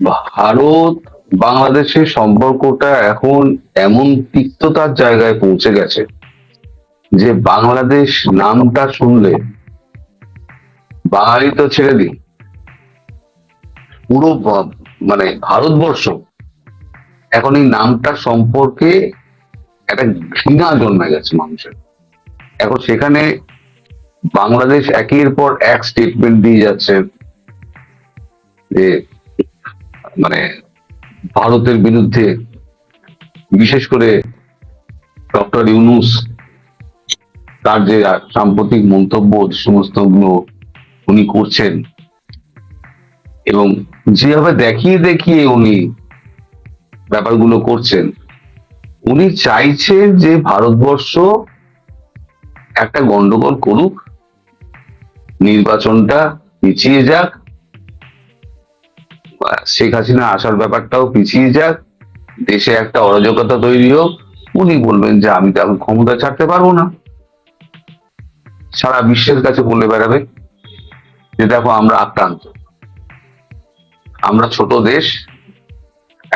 ভারত বাংলাদেশের সম্পর্কটা এখন এমন তিক্ততার জায়গায় পৌঁছে গেছে যে বাংলাদেশ নামটা শুনলে বাঙালি তো ছেড়ে দিই পুরো মানে ভারতবর্ষ এখন এই নামটা সম্পর্কে একটা ঘৃণা জন্মে গেছে মানুষের। এখন সেখানে বাংলাদেশ একের পর এক স্টেটমেন্ট দিয়ে যাচ্ছে যে মানে ভারতের বিরুদ্ধে বিশেষ করে ডক্টর ইউনুস তার যে সাম্প্রতিক মন্তব্য, যে সমস্তগুলো উনি করছেন এবং যেভাবে দেখিয়ে দেখিয়ে উনি ব্যাপারগুলো করছেন, উনি চাইছেন যে ভারতবর্ষ একটা গন্ডগোল করুক, নির্বাচনটা পিছিয়ে যাক শেখ হাসিনা আসার ব্যাপারটাও পিছিয়ে যাক, দেশে একটা অরাজকতা তৈরি হোক, উনি বলবেন যে আমি তো এখন ক্ষমতা ছাড়তে পারব না। সারা বিশ্বের কাছে বলে বেড়াবে যে দেখো আমরা আক্রান্ত। আমরা ছোট দেশ,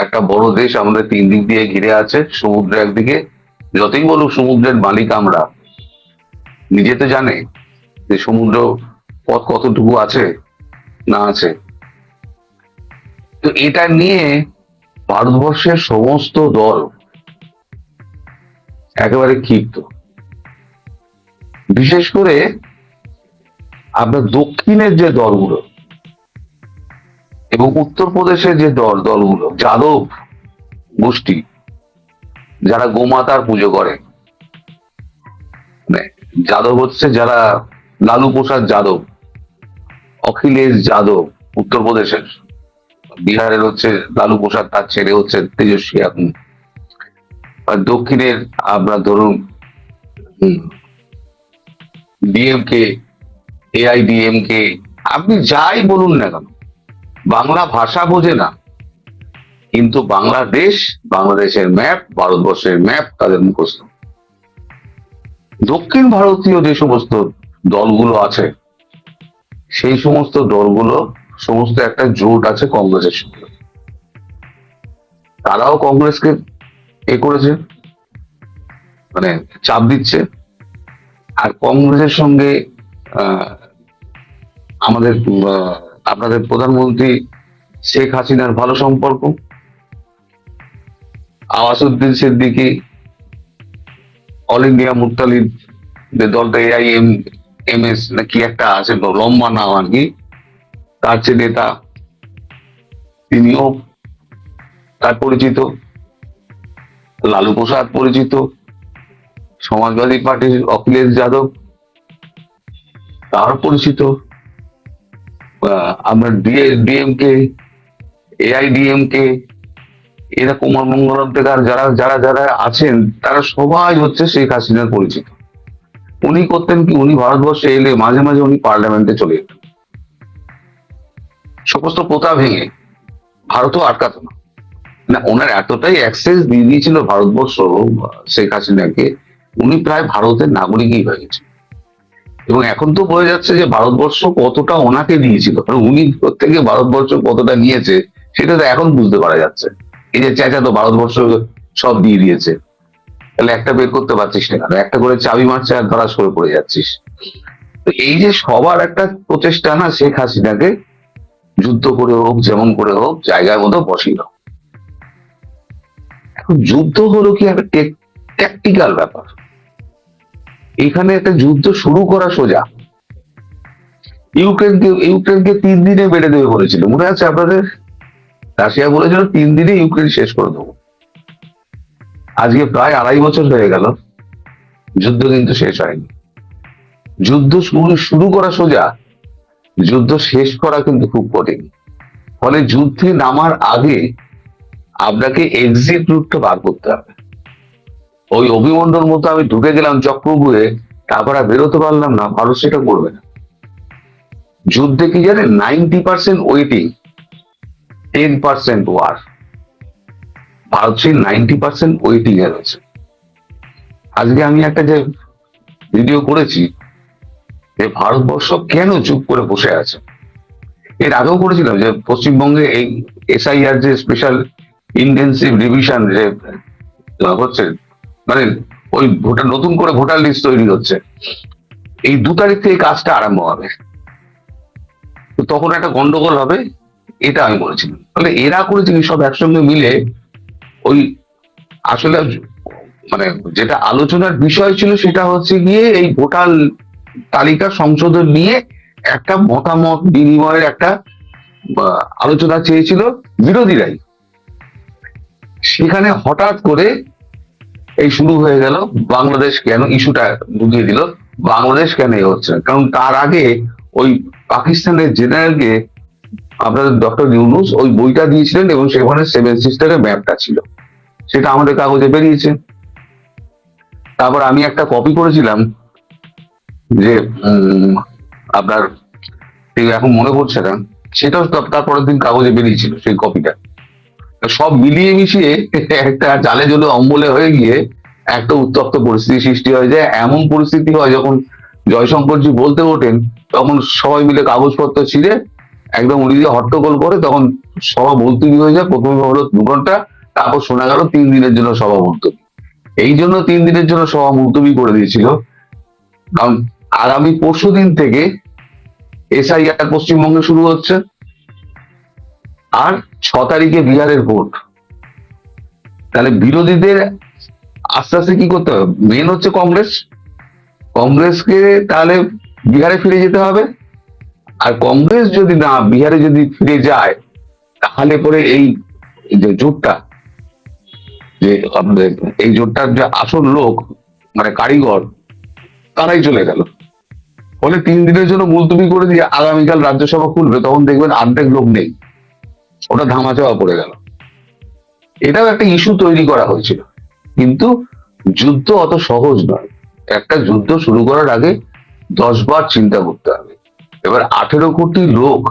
একটা বড় দেশ আমাদের তিন দিক দিয়ে ঘিরে আছে, সমুদ্র একদিকে। যতই বলুক সমুদ্রের মালিক আমরা। নিজে তো জানে যে সমুদ্র পথ কতটুকু আছে, না আছে। তো এটা নিয়ে ভারতবর্ষের সমস্ত দল একেবারে ক্ষিপ্ত। বিশেষ করে আপনার দক্ষিণের যে দলগুলো এবং উত্তরপ্রদেশের যে দল, দলগুলো, যাদব গোষ্ঠী, যারা গোমাতার পুজো করে। মানে যাদব হচ্ছে যারা লালু প্রসাদ যাদব, অখিলেশ যাদব উত্তরপ্রদেশের। বিহারের হচ্ছে লালু প্রসাদ, তার ছেলে হচ্ছে তেজস্বী আর দক্ষিণের আপনার ধরুন ডিএমকে এআইডিএমকে আপনি যাই বলুন না কেন, বাংলা ভাষা বোঝে না। কিন্তু বাংলাদেশ, বাংলাদেশের ম্যাপ, ভারতবর্ষের ম্যাপ তাদের মুখস্থ। দক্ষিণ ভারতীয় যে সমস্ত দলগুলো আছে, সেই সমস্ত দলগুলো সমস্ত একটা জোট আছে কংগ্রেসের সঙ্গে। তারাও কংগ্রেসকে এ করেছে মানে চাপ দিচ্ছে, আর কংগ্রেসের সঙ্গে আমাদের আপনাদের প্রধানমন্ত্রী শেখ হাসিনার ভালো সম্পর্ক, আওয়াসুদ্দিন সিদ্দিকি, অল ইন্ডিয়া মুক্তালিদ দলটা এআইএম এম এস না কি একটা আছে, লম্বা নাম আর কি তার যে নেতা, তিনিও তার পরিচিত, লালু প্রসাদ পরিচিত, সমাজবাদী পার্টির অখিলেশ যাদব তার পরিচিত। আমরা ডিএমকে, এআইডিএমকে এরা কুমার মঙ্গলম থেকে আর যারা যারা যারা আছেন, তারা সবাই হচ্ছে শেখ হাসিনার পরিচিত। উনি করতেন কি? উনি ভারতবর্ষে এলে মাঝে মাঝে উনি পার্লামেন্টে চলে যেতেন। সমস্ত প্রথা ভেঙে ভারতও আটকাতো না। না, ওনার এতটাই অ্যাক্সেস দিয়ে দিয়েছিল ভারতবর্ষ, শেখ হাসিনাকে, উনি প্রায় ভারতের নাগরিকই হয়ে গেছে এবং এখন তো বোঝা যাচ্ছে যে ভারতবর্ষ কতটা ওনাকে দিয়েছিল, কারণ উনি প্রত্যেকে ভারতবর্ষ কতটা নিয়েছে, সেটা তো এখন বুঝতে পারা যাচ্ছে। এই যে চেঁচা তো ভারতবর্ষ সব দিয়ে দিয়েছে। তাহলে একটা বের করতে পারছিস না কেন? একটা করে চাবি মারছে আর ধরাস করে পড়ে যাচ্ছিস। তো এই যে সবার একটা প্রচেষ্টা না শেখ হাসিনাকে যুদ্ধ করে হোক, যেমন করে হোক জায়গায় মতো দাও। এখন যুদ্ধ হলো কি একটা ট্যাকটিক্যাল ব্যাপার। এখানে একটা যুদ্ধ শুরু করা সোজা। ইউক্রেনকে ইউক্রেনকে তিন দিনে বেড়ে দেবে বলেছিল। মনে আছে আপনাদের? রাশিয়া বলেছিল, তিন দিনে ইউক্রেন শেষ করে দেবো। আজকে প্রায় আড়াই বছর হয়ে গেল। যুদ্ধ কিন্তু শেষ হয়নি। যুদ্ধ শুরু শুরু করা সোজা। যুদ্ধ শেষ করা কিন্তু খুব কঠিন। ফলে যুদ্ধে নামার আগে আপনাকে এক্সিট রুটটা বার করতে হবে। ওই অভিমন্ডল মতো আমি ঢুকে গেলাম চক্রবুয়ে, তারপর আর বেরোতে পারলাম না ভারত সেটা করবে না। যুদ্ধে কি জানেন ninety percent waiting ten percent war Bharat সেই নাইনটি পার্সেন্ট ওয়েটিং এ রয়েছে। আজকে আমি একটা যে ভিডিও করেছি যে ভারতবর্ষ কেন চুপ করে বসে আছে? এর আগেও করেছিলাম যে পশ্চিমবঙ্গে এই এসআইআর যে স্পেশাল ইন্টেন্সিভ রিভিশন যে হচ্ছে মানে ওই ভোটার, নতুন করে ভোটার লিস্ট তৈরি হচ্ছে। এই দু তারিখ থেকে কাজটা আরম্ভ হবে। তখন একটা গন্ডগোল হবে, এটা আমি বলেছিলাম। তাহলে এরা করেছে কি সব একসঙ্গে মিলে ওই আসলে মানে যেটা আলোচনার বিষয় ছিল সেটা হচ্ছে গিয়ে এই ভোটার তালিকা সংশোধন নিয়ে একটা মতামত, বিনিময়ের একটা আলোচনা চেয়েছিল বিরোধীরাই। সেখানে হঠাৎ করে এই শুরু হয়ে গেল, বাংলাদেশ কেন ইস্যুটা ঢুকিয়ে দিল, বাংলাদেশ কেন এ হচ্ছে না? কারণ তার আগে ওই পাকিস্তানের জেনারেলকে আপনাদের ডক্টর ইউনুস ওই বইটা দিয়েছিলেন এবং সেখানে সেভেন সিস্টারের ম্যাপটা ছিল। সেটা আমাদের কাগজে বেরিয়েছে। তারপর আমি একটা কপি করেছিলাম যে আপনার এখন মনে পড়ছে না, সেটাও তার- তারপরের দিন কাগজে বেরিয়েছিল সেই কপিটা। সব মিলিয়ে মিশিয়ে একটা জালে জলে অম্বলে হয়ে গিয়ে একটা উত্তপ্ত পরিস্থিতি সৃষ্টি হয়ে যায় এমন পরিস্থিতি হয় যখন জয়শঙ্করজি বলতে ওঠেন, তখন সবাই মিলে কাগজপত্র ছিঁড়ে একদম উনি যে হট্টগোল করে, তখন সভা মুলতবি হয়ে যায় প্রথমে হলো দু ঘণ্টা তারপর শোনা গেল তিন দিনের জন্য সভা মুলতবি এই জন্য তিন দিনের জন্য সভা মুলতবি করে দিয়েছিল। কারণ আগামী পরশু দিন থেকে এসআইআর পশ্চিমবঙ্গে শুরু হচ্ছে। আর ছ তারিখে বিহারের ভোট। তাহলে বিরোধীদের আস্তে আস্তে কি করতে হবে? মেন হচ্ছে কংগ্রেস। কংগ্রেসকে তাহলে বিহারে ফিরে যেতে হবে। আর কংগ্রেস যদি না, বিহারে যদি ফিরে যায়, তাহলে পরে এই যে জোটটা, যে এই জোটটার যে আসল লোক মানে কারিগর, তারাই চলে গেল। ফলে তিন দিনের জন্য মুলতুবি করে দিয়ে আগামীকাল রাজ্যসভা খুলবে, তখন দেখবেন অর্ধেক লোক নেই। ওটা ধামাচাওয়া পড়ে গেল। এটাও একটা ইস্যু তৈরি করা হয়েছিল। কিন্তু যুদ্ধ অত সহজ নয়। একটা যুদ্ধ শুরু করার আগে দশ বার চিন্তা করতে হবে। এবার আঠেরো কোটি লোক,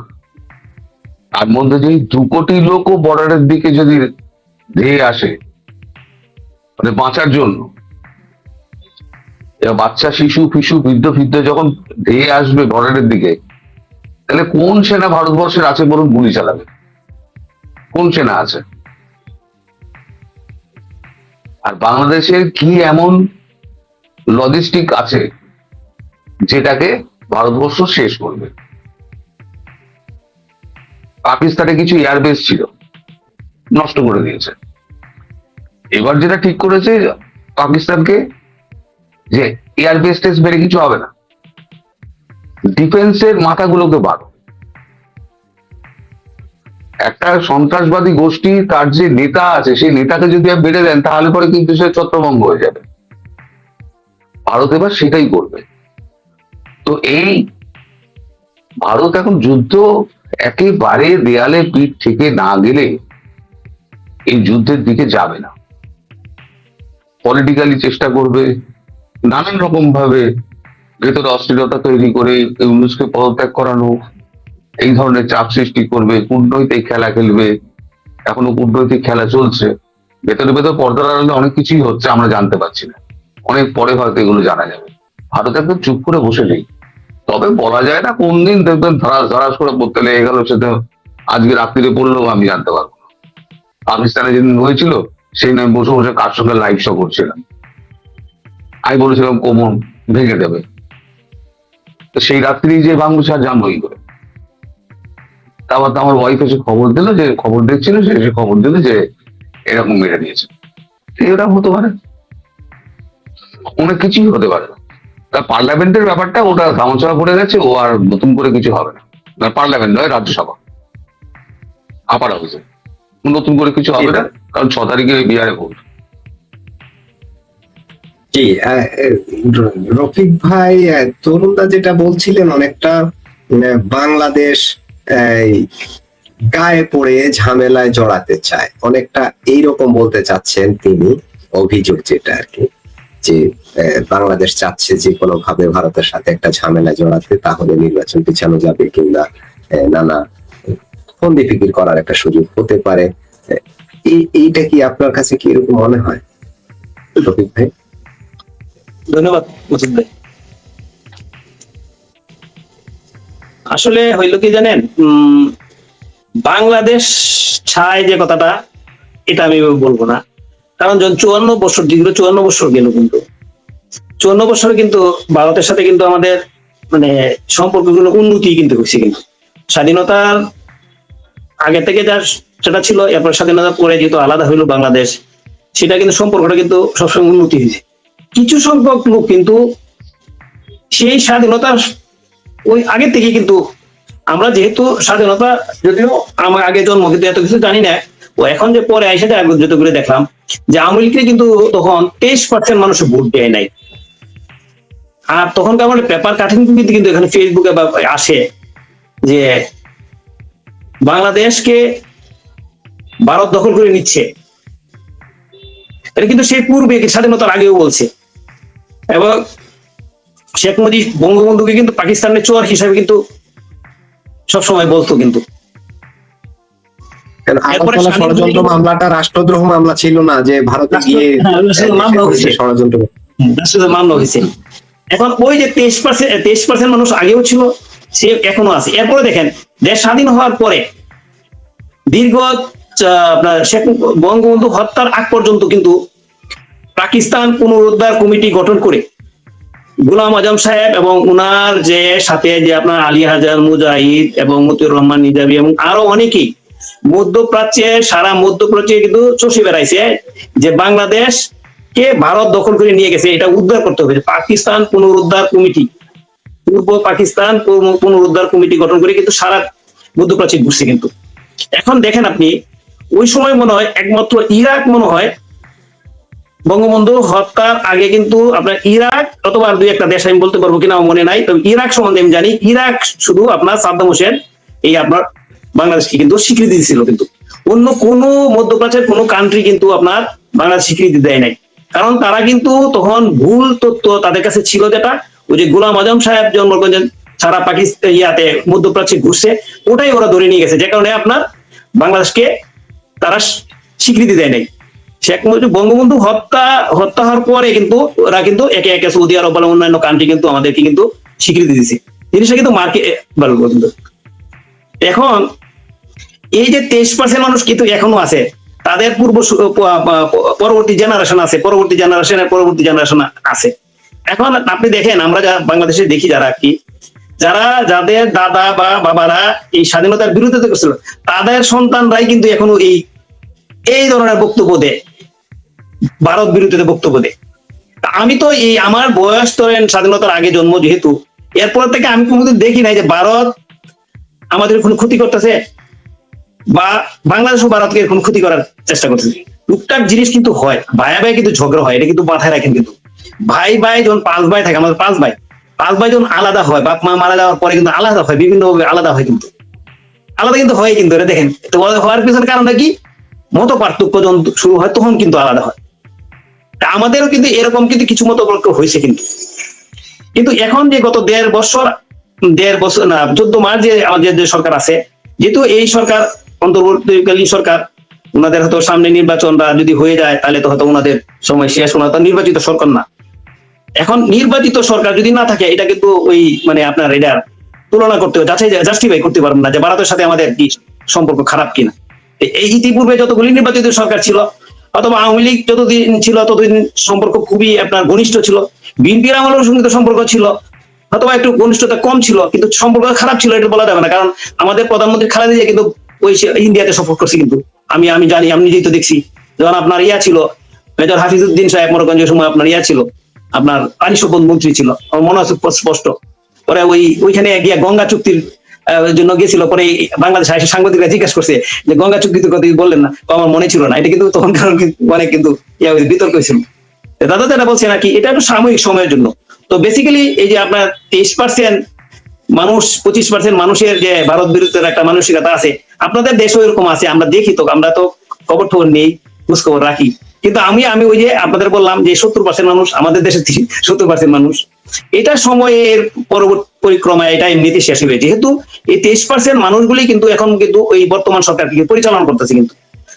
তার মধ্যে যদি দু কোটি লোকও বর্ডারের দিকে যদি ধেয়ে আসে মানে বাঁচার জন্য বাচ্চা, শিশু, ফিশু, বৃদ্ধ, ফিদ্ধ যখন ধেয়ে আসবে বর্ডারের দিকে, তাহলে কোন সেনা ভারতবর্ষের আছে বলুন গুলি চালাবে? কোন সেনা আছে? আর বাংলাদেশের কি এমন লজিস্টিক আছে যেটাকে ভারতবর্ষ শেষ করবে? পাকিস্তানে কিছু এয়ারবেস ছিল, নষ্ট করে দিয়েছে। এবার যেটা ঠিক করেছে, পাকিস্তানকে যে এয়ারবেস টেস্ট বেড়ে কিছু হবে না। ডিফেন্সের মাথাগুলোকে বাড়ো একটা সন্ত্রাসবাদী গোষ্ঠী তার যে নেতা আছে, সেই নেতাকে যদি বেড়ে দেন, তাহলে পরে কিন্তু সে ছত্রভঙ্গ হয়ে যাবে। ভারত এবার সেটাই করবে। তো এই ভারত এখন যুদ্ধ একেবারে দেয়ালে পিঠ থেকে না গেলে এই যুদ্ধের দিকে যাবে না। পলিটিক্যালি চেষ্টা করবে। নানান রকম ভাবে ভেতরে অস্থিরতা তৈরি করে ইউনুসকে পদত্যাগ করানো, এই ধরনের চাপ সৃষ্টি করবে, কূটনৈতিক খেলা খেলবে। এখনও কূটনৈতিক খেলা চলছে। ভেতরে ভেতরে পর্দার আড়ালে অনেক কিছুই হচ্ছে, আমরা জানতে পারছি না। অনেক পরে হয়তো এগুলো জানা যাবে। ভারত একদম চুপ করে বসে নেই। তবে বলা যায় না কোন দিন দেখবেন ধরাস ধরাস করে পড়তে লেগে গেল সেটা আজকে রাত্রিরে পড়লেও আমি জানতে পারব পাকিস্তানে যেদিন হয়েছিল, সেই নামে বসে বসে কার সঙ্গে লাইভ শো করছিলাম। আমি বলেছিলাম কোমর ভেঙে দেবে। তো সেই রাত্রি যে ভাঙবো সে আর জানব কি করে তারপর তো আমার ওয়াইফ এসে খবর দিল যে খবর দেখছিল সে এসে খবর দিল যে এরকম মেরে দিয়েছে। এরকম হতে পারে। অনেক কিছুই হতে পারে। তা পার্লামেন্টের ব্যাপারটা ওটা ধামাচাপা পড়ে গেছে ও আর নতুন করে কিছু হবে না। না পার্লামেন্ট নয় রাজ্যসভা। আপার হাউসে নতুন করে কিছু হবে না কারণ ছ তারিখে বিহারে ভোট জি রফিক ভাই তরুণদা যেটা বলছিলেন অনেকটা বাংলাদেশ গায়ে পড়ে ঝামেলায় জড়াতে চায়। অনেকটা এইরকম বলতে চাচ্ছেন তিনি, অভিযোগ যেটা আর কি, যে বাংলাদেশ চাচ্ছে যে কোনো ভাবে ভারতের সাথে একটা ঝামেলায় জড়াতে, তাহলে নির্বাচন পিছানো যাবে কিংবা নানা ফন্দি ফিকির করার একটা সুযোগ হতে পারে। এই- এইটা কি আপনার কাছে কি এরকম মনে হয়, রফিক ভাই? ধন্যবাদ ভাই। আসলে হইল কি জানেন বাংলাদেশ ছায় যে কথাটা, এটা আমি বলব না। কারণ যখন চুয়ান্ন বছর, দীর্ঘ চুয়ান্ন বছর গেল কিন্তু। চুয়ান্ন বছরে কিন্তু ভারতের সাথে কিন্তু আমাদের মানে সম্পর্কগুলো উন্নতি কিন্তু হয়েছে কিন্তু। স্বাধীনতার আগে থেকে যা সেটা ছিল, এরপর স্বাধীনতার পরে যেহেতু আলাদা হইল বাংলাদেশ, সেটা কিন্তু সম্পর্কটা কিন্তু সবসময় উন্নতি হয়েছে। কিছু সংখ্যক লোক কিন্তু সেই স্বাধীনতার ওই আগে থেকে কিন্তু আমরা যেহেতু স্বাধীনতা যদিও আমার আগে জন্ম কিন্তু এত কিছু জানি না। ও এখন যে পরে আইসে যত করে দেখলাম যে আওয়ামী লীগকে কিন্তু তখন তেইশ পার্সেন্ট মানুষ ভোট দেয় নাই। আর তখনকার আমার পেপার কাটিং কিন্তু কিন্তু এখানে ফেসবুকে আসে যে বাংলাদেশকে ভারত দখল করে নিচ্ছে। এটা কিন্তু সেই পূর্বে স্বাধীনতার আগেও বলছে। এবং শেখ মুজিব বঙ্গবন্ধুকে কিন্তু পাকিস্তানের চোর হিসাবে কিন্তু সবসময় বলতো কিন্তু। ষড়যন্ত্র মামলাটা রাষ্ট্রদ্রোহ মামলা ছিল না যে ভারতে গিয়ে হ্যাঁ, মামলা হয়েছে। এখন ওই যে তেইশ পার্সেন্ট তেইশ পার্সেন্ট মানুষ আগেও ছিল সে এখনও আছে। এরপরে দেখেন দেশ স্বাধীন হওয়ার পরে দীর্ঘ আপনার শেখ বঙ্গবন্ধু হত্যার আগ পর্যন্ত কিন্তু পাকিস্তান পুনরুদ্ধার কমিটি গঠন করে। গুলাম আজম সাহেব এবং উনার যে সাথে যে আপনার আলী হাজার, মুজাহিদ এবং মতিউর রহমান নিজামী এবং আরও অনেকেই মধ্যপ্রাচ্যে, সারা মধ্যপ্রাচ্যে কিন্তু চষে বেড়াইছে যে বাংলাদেশ কে ভারত দখল করে নিয়ে গেছে, এটা উদ্ধার করতে হবে। পাকিস্তান পুনরুদ্ধার কমিটি, পূর্ব পাকিস্তান পুন- পুনরুদ্ধার কমিটি গঠন করে কিন্তু সারা মধ্যপ্রাচ্যে ঘুরছে কিন্তু। এখন দেখেন আপনি, ওই সময় মনে হয় একমাত্র ইরাক মনে হয় বঙ্গবন্ধু হত্যার আগে কিন্তু আপনার ইরাক অথবা দুই একটা দেশ আমি বলতে পারব কিনা মনে নাই। তবে ইরাক সম্বন্ধে আমি জানি, ইরাক শুধু আপনার সাদ্দাম হোসেন, এই আপনার বাংলাদেশকে কিন্তু স্বীকৃতি দিয়েছিল কিন্তু। অন্য কোনো মধ্যপ্রাচ্যের কোনো কান্ট্রি কিন্তু আপনার বাংলাদেশ স্বীকৃতি দেয় নাই। কারণ তারা কিন্তু তখন ভুল তথ্য তাদের কাছে ছিল যেটা, ওই যে গোলাম আজম সাহেব জন্ম সারা পাকিস্তান ইয়াতে মধ্যপ্রাচ্যে ঘুরছে, ওটাই ওরা ধরে নিয়ে গেছে। যে কারণে আপনার বাংলাদেশকে তারা স্বীকৃতি দেয় নাই। শেখ মুজিব বঙ্গবন্ধু হত্যা হত্যা হওয়ার পরে কিন্তু ওরা কিন্তু একে একে সৌদি আরব বলে অন্যান্য কান্ট্রি কিন্তু আমাদেরকে কিন্তু স্বীকৃতি দিছে জিনিসটা কিন্তু মার্কে কিন্তু। এখন এই যে তেইশ পার্সেন্ট মানুষ কিন্তু এখনও আছে, তাদের পূর্ব পরবর্তী জেনারেশন আছে, পরবর্তী জেনারেশনের পরবর্তী জেনারেশন আছে। এখন আপনি দেখেন, আমরা যা বাংলাদেশে দেখি যারা কি যারা যাদের দাদা বা বাবারা এই স্বাধীনতার বিরুদ্ধে করছিল, তাদের সন্তানরাই কিন্তু এখনও এই এই ধরনের বক্তব্য দেয়। ভারত বিরোধীতে বক্তব্য দেয়। আমি তো এই আমার বয়স ধরেন স্বাধীনতার আগে জন্ম যেহেতু, এরপর থেকে আমি কোনোদিন দেখি নাই যে ভারত আমাদের কোনো ক্ষতি করতেছে বা বাংলাদেশ ও ভারতকে এরকম ক্ষতি করার চেষ্টা করতেছে। টুকটাক জিনিস কিন্তু হয় ভাই ভাই কিন্তু ঝগড়া হয়, এটা কিন্তু মাথায় রাখেন কিন্তু। ভাই ভাই যখন পাঁচ ভাই থাকে, আমাদের পাঁচ ভাই পাঁচ ভাই যখন আলাদা হয়, বাপ মা মারা যাওয়ার পরে কিন্তু আলাদা হয় বিভিন্ন আলাদা হয় কিন্তু। আলাদা কিন্তু হয় কিন্তু, এটা দেখেন। তো হওয়ার পিছনে কারণটা কি? মত পার্থক্য যখন শুরু হয়, তখন কিন্তু আলাদা হয়। আমাদেরও কিন্তু এরকম কিন্তু কিছু মত হয়েছে কিন্তু। কিন্তু এখন যে গত দেড় বছর দেড় বছর না, চোদ্দ মাস যে আমাদের যে সরকার আছে, যেহেতু এই সরকার, অন্তর্বর্তীকালীন সরকার, ওনাদের হয়তো সামনে নির্বাচনটা যদি হয়ে যায়, তাহলে তো হয়তো ওনাদের সময় শেষ ওনার তো নির্বাচিত সরকার না। এখন নির্বাচিত সরকার যদি না থাকে, এটা কিন্তু ওই মানে আপনার এটা তুলনা করতে যাচাই জাস্টিফাই করতে পারবেন না যে ভারতের সাথে আমাদের কি সম্পর্ক খারাপ কিনা। এই ইতিপূর্বে যতগুলি নির্বাচিত সরকার ছিল অথবা আওয়ামী লীগ যতদিন ছিল, ততদিন সম্পর্ক খুবই আপনার ঘনিষ্ঠ ছিল। বিএনপির আমলের সঙ্গে সম্পর্ক ছিল, অথবা একটু ঘনিষ্ঠতা কম ছিল, কিন্তু সম্পর্ক খারাপ ছিল এটা বলা যাবে না, কারণ আমাদের প্রধানমন্ত্রী খালেদা জিয়া কিন্তু ওই ইন্ডিয়াতে সফর করছে কিন্তু। আমি আমি জানি, আমি নিজেই তো দেখছি। যখন আপনার ইয়া ছিল, মেজর হাফিজুদ্দিন সাহেব মোরগঞ্জের সময় আপনার ইয়া ছিল, আপনার পানি সম্পদ মন্ত্রী ছিল, আমার মনে আছে স্পষ্ট। পরে ওই, ওইখানে গিয়া গঙ্গা চুক্তির জন্য গেছিল পরে বাংলাদেশ এসে সাংবাদিকরা জিজ্ঞেস করছে যে, গঙ্গা চুক্তির কথা বললেন না? আমার মনে ছিল না। এটা কিন্তু তখন কারণ অনেক কিন্তু বিতর্ক হয়েছিল। দাদা যেটা বলছে নাকি এটা একটু সাময়িক সময়ের জন্য। তো বেসিক্যালি এই যে আপনার তেইশ পার্সেন্ট মানুষ, পঁচিশ পার্সেন্ট মানুষের যে ভারত বিরুদ্ধে একটা মানসিকতা আছে, আপনাদের দেশেও এরকম আছে, আমরা দেখি তো, আমরা তো খবর টবর নেই খোঁজ খবর রাখি। কিন্তু আমি আমি ওই যে আপনাদের বললাম যে সত্তর পার্সেন্ট মানুষ আমাদের দেশে সত্তর পার্সেন্ট মানুষ। এটা সময়ের পরবর্তী, পরিক্রমায় এটা এমনিতে শেষ হবে যেহেতু এই তেইশ পার্সেন্ট মানুষগুলি কিন্তু এখন কিন্তু ওই বর্তমান সরকারকে পরিচালনা করতেছে কিন্তু।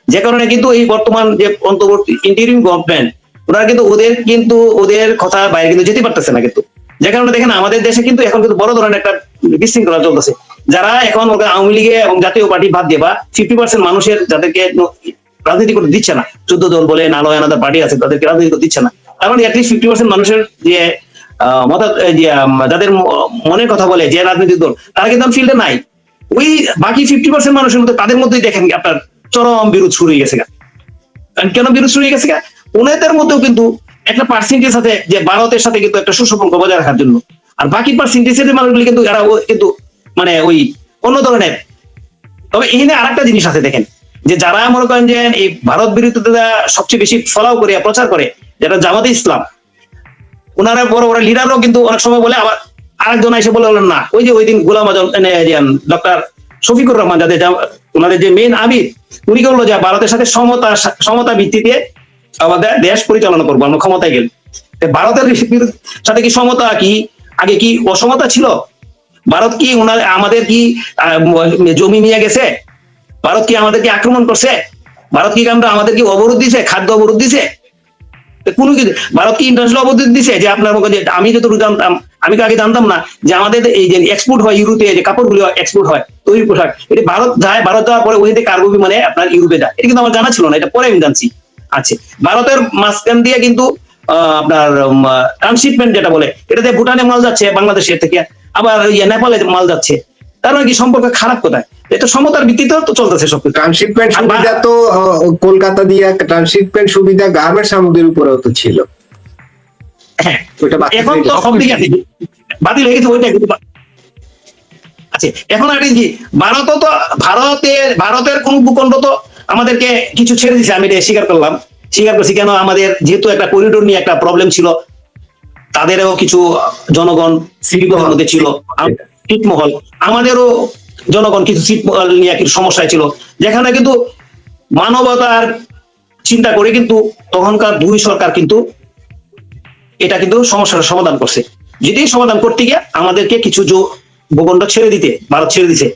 যে কারণে কিন্তু এই বর্তমান যে অন্তর্বর্তী ইন্টারিম গভর্নমেন্ট ওরা কিন্তু ওদের কিন্তু ওদের কথা বাইরে কিন্তু যেতে পারতেছে না কিন্তু। যে কারণে দেখেন আমাদের দেশে কিন্তু এখন কিন্তু বড় ধরনের একটা বিশৃঙ্খলা চলতেছে। যারা এখন আওয়ামী লীগে এবং জাতীয় পার্টি বাদ দিয়ে বা ফিফটি পার্সেন্ট মানুষের যাদেরকে রাজনীতি করতে দিচ্ছে না। চোদ্দ দল বলে নালো আনাদার পার্টি আছে, তাদেরকে রাজনীতি করতে দিচ্ছে না। তার মানে অ্যাটলিস্ট ফিফটি পার্সেন্ট মানুষের যে মত যাদের মনের কথা বলে যে রাজনৈতিক দল, তারা কিন্তু ফিল্ডে নাই। ওই বাকি ফিফটি পার্সেন্ট মানুষের মধ্যে তাদের মধ্যেই দেখেন আপনার চরম বিরোধ শুরু হয়ে গেছে কেন বিরোধ শুরু হয়ে গেছে ওনাদের মধ্যেও কিন্তু একটা পার্সেন্টেজ আছে যে ভারতের সাথে কিন্তু একটা সুসম্পর্ক বজায় রাখার জন্য। আর বাকি পার্সেন্টেজের মানুষগুলি কিন্তু এরা কিন্তু মানে ওই অন্য ধরনের। তবে এখানে আরেকটা জিনিস আছে দেখেন। যে যারা মনে করেন যে এই ভারত বিরোধিতা সবচেয়ে বেশি ফলাও করে, প্রচার করে, যেটা জামাতে ইসলাম, ওনারা বড় বড় লিডারও কিন্তু অনেক সময় বলে, আবার আরেকজন এসে বলে বলেন না, ওই যে ওই দিন গোলাম আজম ডক্টর শফিকুর রহমান যাদের ওনাদের যে মেন আমির, উনি করল যে ভারতের সাথে সমতা সমতা ভিত্তিতে আমাদের দেশ পরিচালনা করব, আমরা ক্ষমতায় গেলে। ভারতের সাথে কি সমতা কি? আগে কি অসমতা ছিল? ভারত কি ওনার, আমাদের কি জমি নিয়ে গেছে? ভারত কি আমাদেরকে আক্রমণ করছে? ভারত কি আমরা আমাদের কি অবরোধ দিছে? খাদ্য অবরোধ দিছে? কোনো কিছু ভারত কি ইন্টারন্যাশনাল অবরোধ দিছে? যে আপনার মনে করেন যে আমি যতটুকু জানতাম আমি আগে জানতাম না যে আমাদের এই যে এক্সপোর্ট হয় ইউরোপে, যে কাপড়গুলো এক্সপোর্ট হয়, তৈরি পোশাক, এটা ভারত যায় ভারত যাওয়ার পরে ওইতে কার্গো বিমানে আপনার ইউরোপে যায়। এটা কিন্তু আমার জানা ছিল না, এটা পরে আমি জানছি। আচ্ছা ভারতের মাঝখান দিয়ে কিন্তু আপনার ট্রান্সশিপমেন্ট যেটা বলে, এটাতে ভুটানে মাল যাচ্ছে, বাংলাদেশের থেকে। আবার ইয়ে নেপালে মাল যাচ্ছে। তার মানে কি সম্পর্ক খারাপ কোথায়? এটা সমতার ভিত্তিতেও তো চলতেছে সবকিছু। ট্রান্সশিপমেন্ট সুবিধা তো কলকাতা দিয়ে ট্রান্সশিপমেন্ট সুবিধা গার্মেন্টস সামগ্রীর উপরেও তো ছিল। হ্যাঁ এখন তো। সব দিকে বাতিল হয়ে গেছে ওইটা আচ্ছা এখন আর কি? ভারত তো ভারতের ভারতের কোন ভূখণ্ড তো আমাদেরকে কিছু ছেড়ে দিছে আমি এটা স্বীকার করলাম। স্বীকার করছি কেন? আমাদের যেহেতু একটা করিডোর নিয়ে একটা প্রবলেম ছিল তাদেরও কিছু জনগণ মধ্যে ছিল। ছিটমহল আমাদেরও জনগণ কিছু ছিটমহল নিয়ে কিছু সমস্যায় ছিল। যেখানে কিন্তু মানবতার চিন্তা করে কিন্তু তখনকার দুই সরকার কিন্তু এটা কিন্তু সমস্যার সমাধান করছে। যদি সমাধান করতে গিয়ে আমাদেরকে কিছু ভূখণ্ড ছেড়ে দিতে, ভারত ছেড়ে দিছে,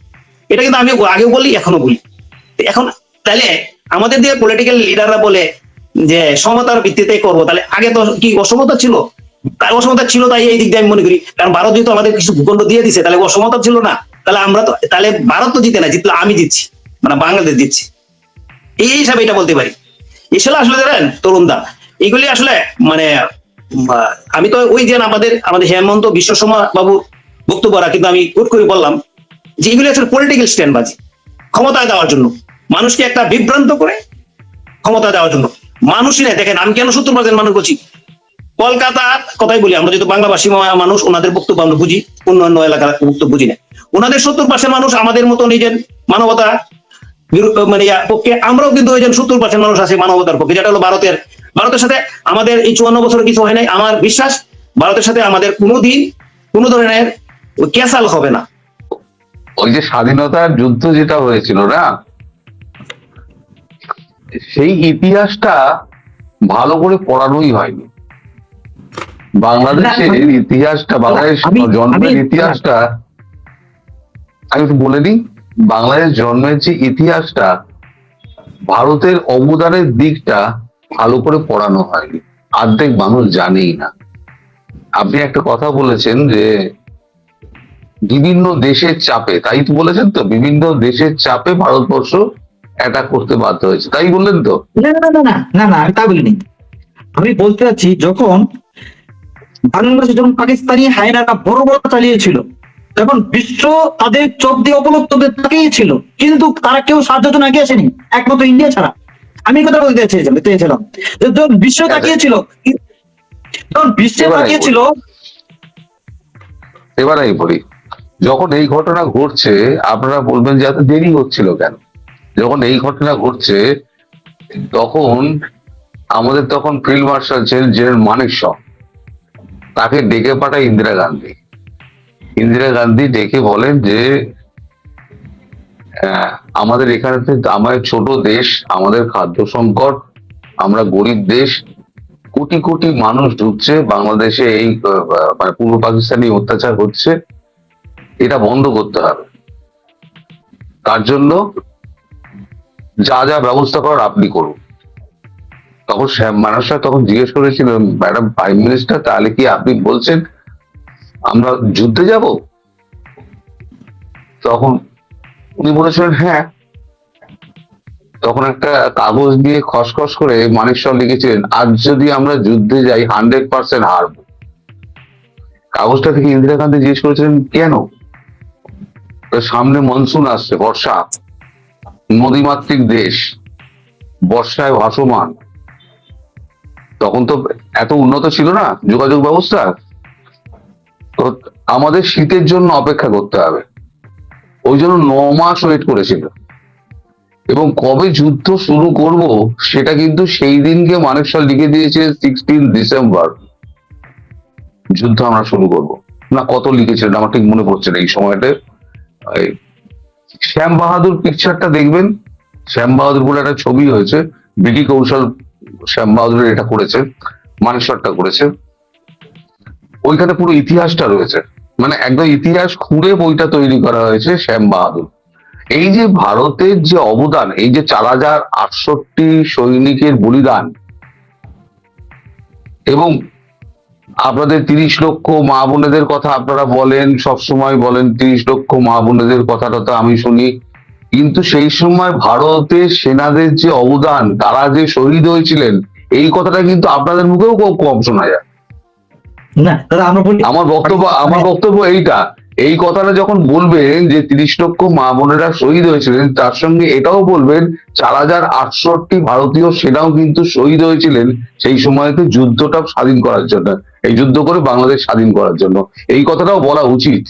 এটা কিন্তু আমি আগেও বলি এখনও বলি। এখন তাহলে আমাদের দিয়ে পলিটিক্যাল লিডাররা বলে যে সমতার ভিত্তিতে করব, তাহলে আগে তো কি অসমতা ছিল? অসমতা ছিল তাই এই দিক দিয়ে আমি মনে করি। কারণ ভারত যেহেতু আমাদের কিছু ভূখণ্ড দিয়ে দিছে, তাহলে অসমতা ছিল না। তাহলে আমরা তো তাহলে ভারত তো জিতে না, জিতলে আমি জিতছি মানে বাংলাদেশ জিতছি। এই হিসাবে এটা বলতে পারি। এসলে আসলে জানেন, তরুণদা, এগুলি আসলে মানে আমি তো ওই যে আমাদের আমাদের হেমন্ত বিশ্ব শর্মা বাবুর বক্তব্যরা কিন্তু আমি কোট করে বললাম যে এগুলি আসলে পলিটিক্যাল স্ট্যান্ডবাজি ক্ষমতায় দেওয়ার জন্য। মানুষকে একটা বিভ্রান্ত করে ক্ষমতা দেওয়ার জন্য। মানুষই নেই দেখেন, আমি কেন সত্তর পার্সেন্ট মানুষ বলছি? কলকাতার কথাই বলি, আমরা যেহেতু বাংলাভাষী মানুষ, ওনাদের বক্তব্য আমরা বুঝি, অন্যান্য এলাকার বক্তব্য বুঝি না। ওনাদের সত্তর পার্সেন্ট মানুষ আমাদের মতো নিজের মানবতা মানে পক্ষে, আমরাও কিন্তু ওই সত্তর পার্সেন্ট মানুষ আছে মানবতার পক্ষে, যেটা হলো ভারতের ভারতের সাথে আমাদের এই চুয়ান্ন বছর কিছু হয় নাই, আমার বিশ্বাস, ভারতের সাথে আমাদের কোনোদিন কোনো ধরনের ক্যাসাল হবে না। ওই যে স্বাধীনতার যুদ্ধ যেটা হয়েছিল না, সেই ইতিহাসটা ভালো করে পড়ানোই হয়নি। বাংলাদেশের ইতিহাসটা বাংলাদেশ জন্মের ইতিহাসটা আমি বলে দিই বাংলাদেশ জন্মের যে ইতিহাসটা ভারতের অবদানের দিকটা ভালো করে পড়ানো হয়নি। অর্ধেক মানুষ জানেই না। আপনি একটা কথা বলেছেন যে বিভিন্ন দেশের চাপে তাই তো বলেছেন তো বিভিন্ন দেশের চাপে ভারতবর্ষ অ্যাটাক করতে বাধ্য হয়েছে। তাই বললেন তো? না না না না না না আমি তা বলিনি। আমি বলতে চাচ্ছি যখন বাংলাদেশে যখন পাকিস্তানি হায়নারা বড় বড় চালিয়েছিল তখন বিশ্ব তাদের চোখ দিয়ে অবলুপ্ত তাকিয়েছিল কিন্তু তারা কেউ সাহায্য জন্য আগে আসেনি একমাত্র ইন্ডিয়া ছাড়া। আমি কথা বলতে চেয়েছিলাম যখন বিশ্ব তাকিয়েছিল যখন বিশ্বে তাকিয়েছিল এবার আমি বলি যখন এই ঘটনা ঘটছে আপনারা বলবেন যে এত দেরি হচ্ছিল কেন? যখন এই ঘটনা ঘটছে তখন আমাদের তখন ফিল্ড মার্শাল ছিলেন জেনারেল মানেক শ তাকে ডেকে পাঠায় ইন্দিরা গান্ধী। ইন্দিরা গান্ধী ডেকে বলেন যে আমাদের এখানে আমাদের ছোট দেশ, আমাদের খাদ্য সংকট, আমরা গরিব দেশ, কোটি কোটি মানুষ ঢুকছে, বাংলাদেশে এই মানে পূর্ব পাকিস্তানি অত্যাচার হচ্ছে, এটা বন্ধ করতে হবে। তার জন্য যা যা ব্যবস্থা করার আপনি করুন। তখন মানুষরা তখন জিজ্ঞেস করেছিল, ম্যাডাম প্রাইম মিনিস্টার তাহলে কি আপনি বলছেন আমরা যুদ্ধে যাব? তখন উনি বলেছিলেন হ্যাঁ। তখন একটা কাগজ দিয়ে খসখস করে মানেশ্বর লিখেছিলেন, আজ যদি আমরা যুদ্ধে যাই হান্ড্রেড পার্সেন্ট হারবো। কাগজটা থেকে ইন্দিরা গান্ধী জিজ্ঞেস করেছিলেন, কেন? সামনে মনসুন আসছে, বর্ষা, নদীমাতৃক দেশ, বর্ষায় ভাসমান। তখন তো এত উন্নত ছিল না যোগাযোগ ব্যবস্থা? তো আমাদের শীতের জন্য অপেক্ষা করতে হবে। ওই জন্য ন মাস ওয়েট করেছিল। এবং কবে যুদ্ধ শুরু করব সেটা কিন্তু সেই দিনকে মানেশ্বর লিখে দিয়েছে সিক্সটিন ডিসেম্বর যুদ্ধ আমরা শুরু করব। না, কত লিখেছিলেন আমার ঠিক মনে পড়ছে না। এই সময়টা এই শ্যাম বাহাদুর পিকচারটা দেখবেন? শ্যাম বাহাদুর বলে একটা ছবি হয়েছে বিডি কৌশল শ্যাম বাহাদুরের এটা করেছে মানেশ্বরটা করেছে। ওইখানে পুরো ইতিহাসটা রয়েছে। মানে একদম ইতিহাস খুঁড়ে বইটা তৈরি করা হয়েছে শ্যাম বাহাদুর। এই যে ভারতের যে অবদান, এই যে চার হাজার আটষট্টি সৈনিকের বলিদান, এবং আপনাদের তিরিশ লক্ষ মা বোনেদের কথা আপনারা বলেন, সবসময় বলেন, তিরিশ লক্ষ মা বোনেদের কথাটা তো আমি শুনি। কিন্তু সেই সময় ভারতের সেনাদের যে অবদান তারা যে শহীদ হয়েছিলেন এই কথাটা কিন্তু আপনাদের মুখেও খুব কম শোনা যায়। না দাদা আমরা বলি আমার বক্তব্য আমার বক্তব্য এইটা। এই কথাটা যখন বলবেন যে তিরিশ লক্ষ মা বোনেরা শহীদ হয়েছিলেন তার সঙ্গে এটাও বলবেন চার হাজার আটষট্টি ভারতীয় সেনাও কিন্তু শহীদ হয়েছিলেন সেই সময়তে যুদ্ধটা স্বাধীন করার জন্য এই যুদ্ধ করে বাংলাদেশ স্বাধীন করার জন্য। এই কথাটাও বলা উচিত।